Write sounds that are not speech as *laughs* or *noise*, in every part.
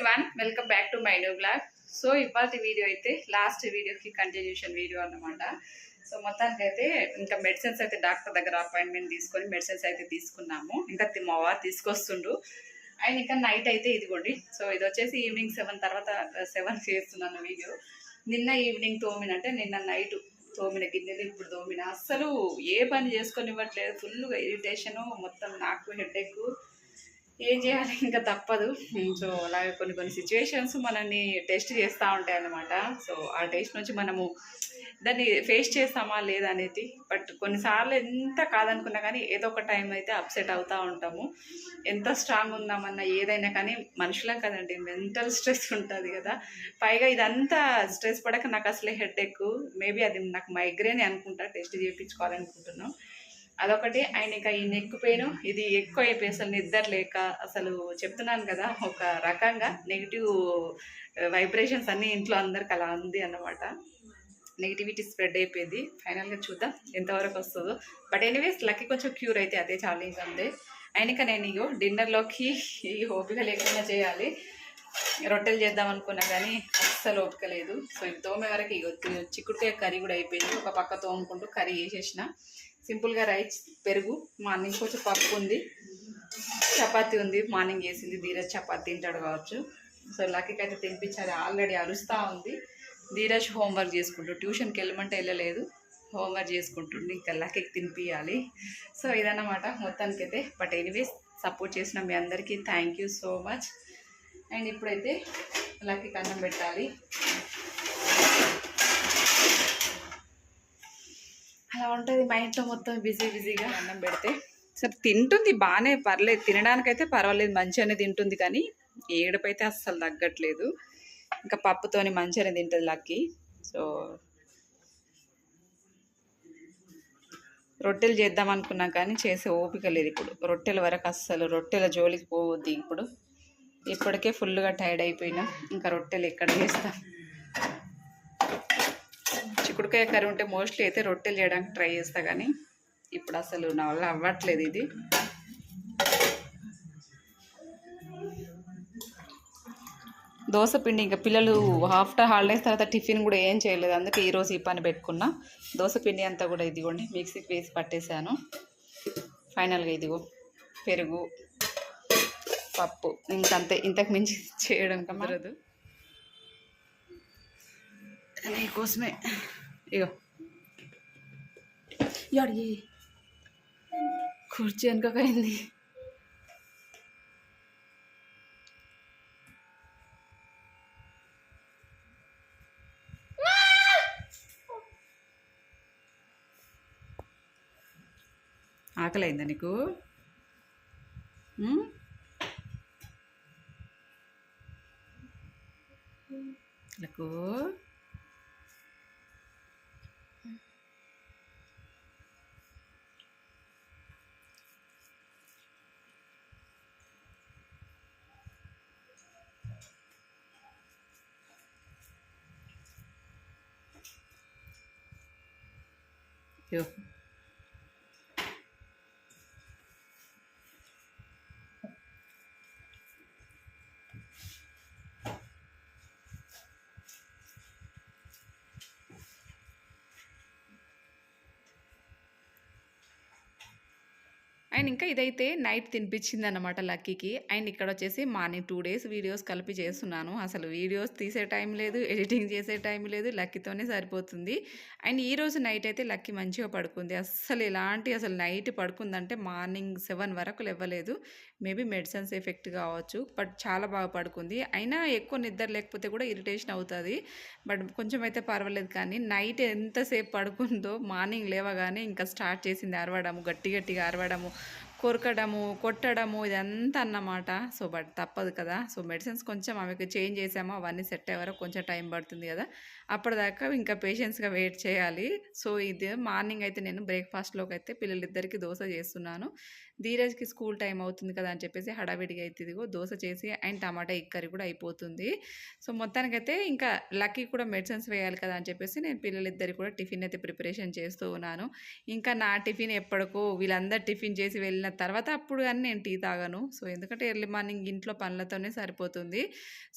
One welcome back to my new blog so ఇవాళ video అయితే last వీడియోకి continuation video అన్నమాట. సో మొత్తానికి అయితే ఇంకా మెడిసిన్స్ అయితే డాక్టర్ దగ్గర అపాయింట్మెంట్ తీసుకొని మెడిసిన్స్ అయితే తీసుకున్నాము. ఇంకా మా వారు తీసుకొస్తుండు. అండ్ ఇంకా నైట్ అయితే ఇదిగోండి. సో ఇది వచ్చేసి ఈవినింగ్ సెవెన్ తర్వాత uh, సెవెన్ చేస్తున్నాను వీడియో నిన్న ఈవినింగ్ తోమినంటే నిన్న నైట్ తోమిన గిన్నెలు ఇప్పుడు తోమిన. అస్సలు ఏ పని చేసుకొని ఇవ్వట్లేదు ఫుల్గా ఇరిటేషను మొత్తం నాకు హెడ్ఏక్ ఏం చేయాలి? ఇంకా తప్పదు. సో అలాగే కొన్ని కొన్ని సిచ్యువేషన్స్ మనల్ని టెస్ట్ చేస్తూ ఉంటాయి అన్నమాట. సో ఆ టెస్ట్ నుంచి మనము దాన్ని ఫేస్ చేస్తామా లేదా అనేది బట్ కొన్నిసార్లు ఎంత కాదనుకున్నా కానీ ఏదో ఒక టైం అయితే అప్సెట్ అవుతూ ఉంటాము. ఎంత స్ట్రాంగ్ ఉందామన్నా ఏదైనా కానీ మనుషులం కదండి మెంటల్ స్ట్రెస్ ఉంటుంది కదా. పైగా ఇదంతా స్ట్రెస్ పడక నాకు అసలే హెడ్ ఎక్కువ మేబీ అది నాకు మైగ్రేన్ అనుకుంటా టెస్ట్ చేయించుకోవాలనుకుంటున్నాం. అదొకటి. ఆయన ఇంకా ఈ నెక్ పెయిన్ ఇది ఎక్కువ అయిపోయి అసలు నిద్ర లేక అసలు చెప్తున్నాను కదా ఒక రకంగా నెగిటివ్ వైబ్రేషన్స్ అన్నీ ఇంట్లో అందరికి అలా ఉంది అన్నమాట. నెగిటివిటీ స్ప్రెడ్ అయిపోయింది. ఫైనల్గా చూద్దాం ఎంతవరకు వస్తుందో. బట్ ఎనీవేస్ లక్కీ కొంచెం క్యూర్ అయితే అదే ఛాలెంజ్ ఉంది అయినక నేను ఇగో డిన్నర్లోకి ఈ ఓపిక లేకుండా చేయాలి. రొట్టెలు చేద్దాం అనుకున్నా కానీ అస్సలు ఓపిక లేదు. సో ఇవి తోమే వరకు ఇగో చిక్కుడుకాయ కర్రీ కూడా అయిపోయింది. ఒక పక్క తోముకుంటూ కర్రీ వేసేసిన సింపుల్గా రైస్ పెరుగు మార్నింగ్ కొంచెం పప్పు ఉంది. చపాతీ ఉంది మార్నింగ్ వేసింది ధీరజ్ చపాతీ తింటాడు కావచ్చు. సో లక్కీకి అయితే తినిపించాలి ఆల్రెడీ అరుస్తూ ఉంది. ధీరజ్ హోంవర్క్ చేసుకుంటూ ట్యూషన్కి వెళ్ళమంటే వెళ్ళలేదు. హోంవర్క్ చేసుకుంటుండే ఇంకా లక్కీకి తినిపించాలి సో ఇదన్నమాట మొత్తానికైతే. బట్ ఎనీవేస్ సపోర్ట్ చేసిన మీ అందరికీ thank you so much. And ఇప్పుడైతే లక్కీకి అన్నం పెట్టాలి. అలా ఉంటుంది మా ఇంట్లో మొత్తం బిజీ బిజీగా. అన్నం పెడితే. సరే తింటుంది బాగానే పర్లేదు. తినడానికైతే పర్వాలేదు మంచిగానే తింటుంది కానీ ఏడుపైతే అస్సలు తగ్గట్లేదు. ఇంకా పప్పుతోని మంచిగానే తింటుంది లక్కీ. సో రొట్టెలు చేద్దాం అనుకున్నా కానీ చేసే ఓపిక లేదు ఇప్పుడు. రొట్టెల వరకు అస్సలు రొట్టెల జోలికి పోవద్దు ఇప్పుడు. ఇప్పటికే ఫుల్గా టైర్డ్ అయిపోయినా. ఇంకా రొట్టెలు ఎక్కడ చేస్తాం? చిక్కుడుకాయ కర్రీ ఉంటే మోస్ట్లీ అయితే రొట్టెలు చేయడానికి ట్రై చేస్తా కానీ ఇప్పుడు అసలు నా వల్ల అవ్వట్లేదు ఇది. దోశ పిండి ఇంకా పిల్లలు ఆఫ్టర్ హాలిడేస్ తర్వాత టిఫిన్ కూడా ఏం చేయలేదు అందుకే ఈరోజు ఈ పని పెట్టుకున్నా. దోశ పిండి అంతా కూడా ఇదిగోండి మిక్సీకి వేసి పట్టేశాను. ఫైనల్గా ఇదిగో పెరుగు పప్పు ఇంకంతే. ఇంతకు మించి చేయడం కమ్మరదు నీకోసమే ఇగో. అడిగి కుర్చీ వెనుకపోయింది ఆకలి అయిందా నీకు 就 అండ్ ఇంకా ఇదైతే నైట్ తినిపించింది అనమాట లక్కీకి. అండ్ ఇక్కడ వచ్చేసి మార్నింగ్ టూ డేస్ వీడియోస్ కలిపి చేస్తున్నాను. అసలు వీడియోస్ తీసే టైం లేదు ఎడిటింగ్ చేసే టైం లేదు లక్కీతోనే సరిపోతుంది. అండ్ ఈ రోజు నైట్ అయితే లక్కీ మంచిగా పడుకుంది. అస్సలు ఎలాంటి అసలు నైట్ పడుకుందంటే మార్నింగ్ సెవెన్ వరకు లేవలేదు. మేబీ మెడిసిన్స్ ఎఫెక్ట్ కావచ్చు బట్ చాలా బాగా పడుకుంది. అయినా ఎక్కువ నిద్ర లేకపోతే కూడా ఇరిటేషన్ అవుతుంది. బట్ కొంచెం అయితే పర్వాలేదు కానీ నైట్ ఎంతసేపు పడుకుందో మార్నింగ్ లేవగానే ఇంకా స్టార్ట్ చేసింది అరవడము గట్టి గట్టిగా అరవడము. కొరకడము కొట్టడము ఇదంతా అన్నమాట. సో బట్ తప్పదు కదా. సో మెడిసిన్స్ కొంచెం ఆమెకు చేంజ్ చేసాము. అవన్నీ సెట్ అయ్యే వరకు కొంచెం టైం పడుతుంది కదా. అప్పటిదాకా ఇంకా పేషెన్స్గా వెయిట్ చేయాలి. సో ఇది మార్నింగ్ అయితే నేను బ్రేక్ఫాస్ట్లోకి అయితే పిల్లలిద్దరికి దోశ చేస్తున్నాను. ధీరజ్కి స్కూల్ టైం అవుతుంది కదా అని చెప్పేసి హడావిడిగా అయితే ఇదిగో దోశ చేసి అండ్ టమాటా ఇక్కరి కూడా అయిపోతుంది. సో మొత్తానికైతే ఇంకా లక్కీ కూడా మెడిసిన్స్ వేయాలి కదా అని చెప్పేసి నేను పిల్లలిద్దరికి కూడా టిఫిన్ అయితే ప్రిపరేషన్ చేస్తూ ఉన్నాను. ఇంకా నా టిఫిన్ ఎప్పటికో వీళ్ళందరూ టిఫిన్ చేసి వెళ్ళిన తర్వాత అప్పుడు కానీ నేను టీ తాగాను. సో ఎందుకంటే ఎర్లీ మార్నింగ్ ఇంట్లో పనులతోనే సరిపోతుంది.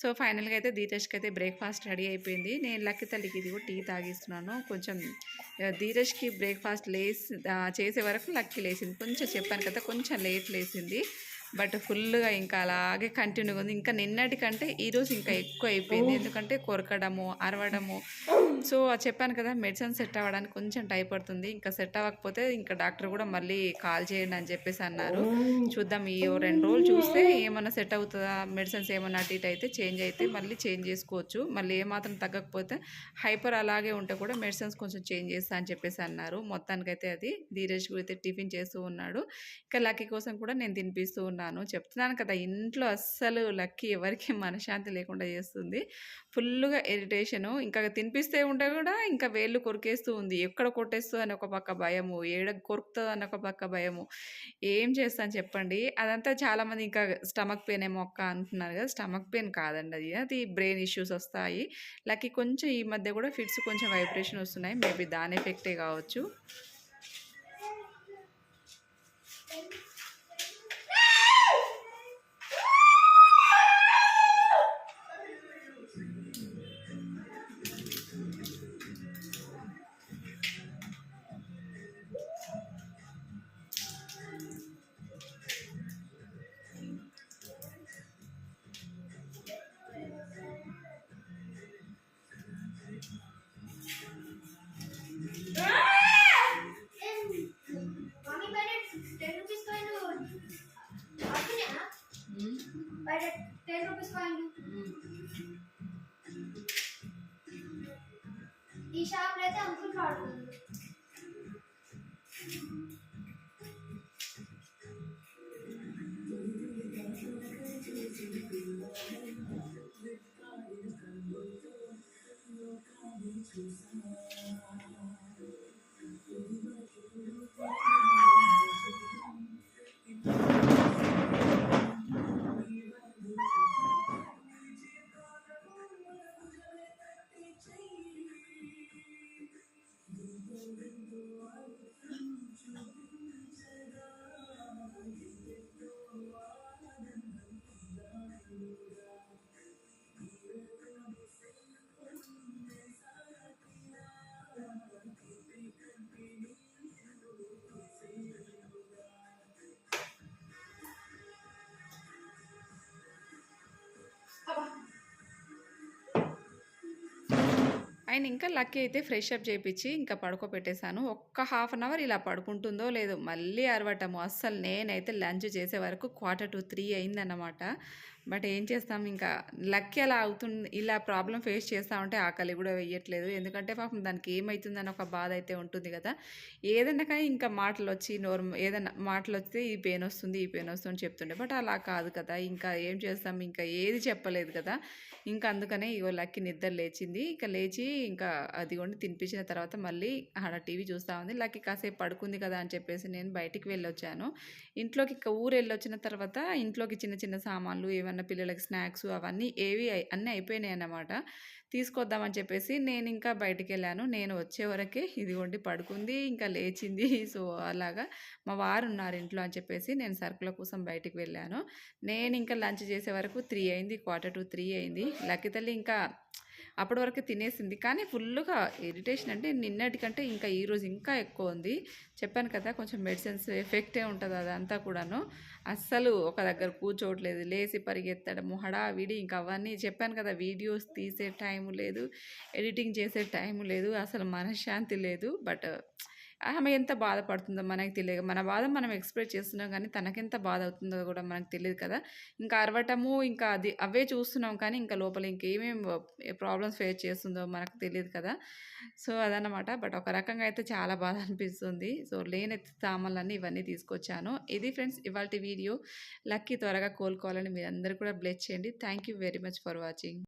సో ఫైనల్గా అయితే ధీరజ్కి అయితే బ్రేక్ఫాస్ట్ రెడీ అయిపోయింది. నేను లక్కీ తల్లికి ఇది టీ తాగిస్తున్నాను. కొంచెం ధీరజ్కి బ్రేక్ఫాస్ట్ లేసి చేసే వరకు లక్కీ లేచింది. కొంచెం చెప్పాను కదా కొంచెం లేట్ లేచింది. బట్ ఫుల్గా ఇంకా అలాగే కంటిన్యూగా ఉంది. ఇంకా నిన్నటి కంటే ఈరోజు ఇంకా ఎక్కువ అయిపోయింది. ఎందుకంటే కొరకడము అరవడము సో చెప్పాను కదా మెడిసిన్ సెట్ అవ్వడానికి కొంచెం టైం పడుతుంది. ఇంకా సెట్ అవ్వకపోతే ఇంకా డాక్టర్ కూడా మళ్ళీ కాల్ చేయండి అని చెప్పేసి అన్నారు. చూద్దాం ఈ రెండు రోజులు చూస్తే ఏమన్నా సెట్ అవుతుందా? మెడిసిన్స్ ఏమన్నా అటు ఇటు అయితే చేంజ్ అయితే మళ్ళీ చేంజ్ చేసుకోవచ్చు. మళ్ళీ ఏమాత్రం తగ్గకపోతే హైపర్ అలాగే ఉంటే కూడా మెడిసిన్స్ కొంచెం చేంజ్ చేస్తా అని చెప్పేసి అన్నారు. మొత్తానికైతే అది ధీరజ్ కూడా అయితే టిఫిన్ చేస్తూ ఉన్నాడు. ఇంకా లక్కీ కోసం కూడా నేను తినిపిస్తూ ఉన్నాను. చెప్తున్నాను కదా ఇంట్లో అస్సలు లక్కీ ఎవరికి మనశ్శాంతి లేకుండా చేస్తుంది. ఫుల్గా ఇరిటేషను. ఇంకా తినిపిస్తే కొట్టుకుంటే కూడా ఇంకా వేళ్ళు కొరికేస్తూ ఉంది. ఎక్కడ కొట్టేస్తుంది అని ఒక పక్క భయము ఏడ కొరుకుతుంది అని ఒక పక్క భయము. ఏం చేస్తాను చెప్పండి. అదంతా చాలామంది ఇంకా స్టమక్ పెయిన్ ఏమో ఒక్క అంటున్నారు కదా. స్టమక్ పెయిన్ కాదండి అది. అది బ్రెయిన్ ఇష్యూస్ వస్తాయి. లకి కొంచెం ఈ మధ్య కూడా ఫిట్స్ కొంచెం వైబ్రేషన్ వస్తున్నాయి. మేబీ దాని ఎఫెక్టే కావచ్చు. Thank you. ఆయన ఇంకా లక్కీ అయితే ఫ్రెష్ అప్ చేయించి ఇంకా పడుకోబెట్టేశాను ఒక్క హాఫ్ అన్ అవర్ ఇలా పడుకుంటుందో లేదో మళ్ళీ అరవటము. అస్సలు నేనైతే లంచ్ చేసే వరకు క్వార్టర్ టు త్రీ అయిందన్నమాట. బట్ ఏం చేస్తాం ఇంకా లక్కీ అలా అవుతుంది ఇలా ప్రాబ్లం ఫేస్ చేస్తా ఉంటే ఆకలి కూడా వేయట్లేదు. ఎందుకంటే పాపం దానికి ఏమవుతుందని ఒక బాధ అయితే ఉంటుంది కదా. ఏదన్నా కానీ ఇంకా మాటలు వచ్చి నోర్ ఏదైనా మాటలు వస్తే ఈ పెయిన్ వస్తుంది ఈ పెయిన్ వస్తుంది అని చెప్తుండే. బట్ అలా కాదు కదా. ఇంకా ఏం చేస్తాం ఇంకా ఏది చెప్పలేదు కదా. ఇంకా అందుకనే ఇగో లక్కి నిద్ర లేచింది. ఇంకా లేచి ఇంకా అదిగోండి తినిపించిన తర్వాత మళ్ళీ ఆడ టీవీ చూస్తూ ఉంది. లక్కీ కాసేపు పడుకుంది కదా అని చెప్పేసి నేను బయటికి వెళ్ళొచ్చాను. ఇంట్లోకి ఇంకా ఊరు వెళ్ళొచ్చిన తర్వాత ఇంట్లోకి చిన్న చిన్న సామాన్లు ఏమైనా ఏమన్నా పిల్లలకి స్నాక్స్ అవన్నీ ఏవి అన్నీ అయిపోయినాయి అన్నమాట. తీసుకొద్దామని చెప్పేసి నేను ఇంకా బయటికి వెళ్ళాను నేను వచ్చే వరకే ఇదిగోండి పడుకుంది ఇంకా లేచింది. *laughs* సో అలాగా మా వారు ఉన్నారు ఇంట్లో అని చెప్పేసి నేను సరుకుల కోసం బయటికి వెళ్ళాను. నేను ఇంకా లంచ్ చేసే వరకు త్రీ అయింది క్వార్టర్ టు త్రీ అయింది. లక్కితల్లి ఇంకా అప్పటి వరకు తినేసింది. కానీ ఫుల్గా ఇరిటేషన్ అంటే నిన్నటికంటే ఇంకా ఈరోజు ఇంకా ఎక్కువ ఉంది. చెప్పాను కదా కొంచెం మెడిసిన్స్ ఎఫెక్టే ఉంటుంది అదంతా కూడాను. అస్సలు ఒక దగ్గర కూర్చోవట్లేదు. లేచి పరిగెత్తడము హడావిడి ఇంకా అవన్నీ చెప్పాను కదా వీడియోస్ తీసే టైం లేదు ఎడిటింగ్ చేసే టైం లేదు అసలు మనశ్శాంతి లేదు. బట్ ఆమె ఎంత బాధపడుతుందో మనకి తెలియదు. మన బాధ మనం ఎక్స్ప్రెస్ చేస్తున్నాం కానీ తనకెంత బాధ అవుతుందో కూడా మనకు తెలియదు కదా. ఇంకా అరవటము ఇంకా అది అవే చూస్తున్నాం కానీ ఇంకా లోపల ఇంకేమేం ప్రాబ్లమ్స్ ఫేస్ చేస్తుందో మనకు తెలియదు కదా. సో అదనమాట బట్ ఒక రకంగా అయితే చాలా బాధ అనిపిస్తుంది. సో లేని సామాన్లన్నీ ఇవన్నీ తీసుకొచ్చాను. ఇది ఫ్రెండ్స్ ఇవాళ వీడియో. లక్కీ త్వరగా కోలుకోవాలని మీరు అందరూ కూడా బ్లెస్ చేయండి. Thank you very much for watching.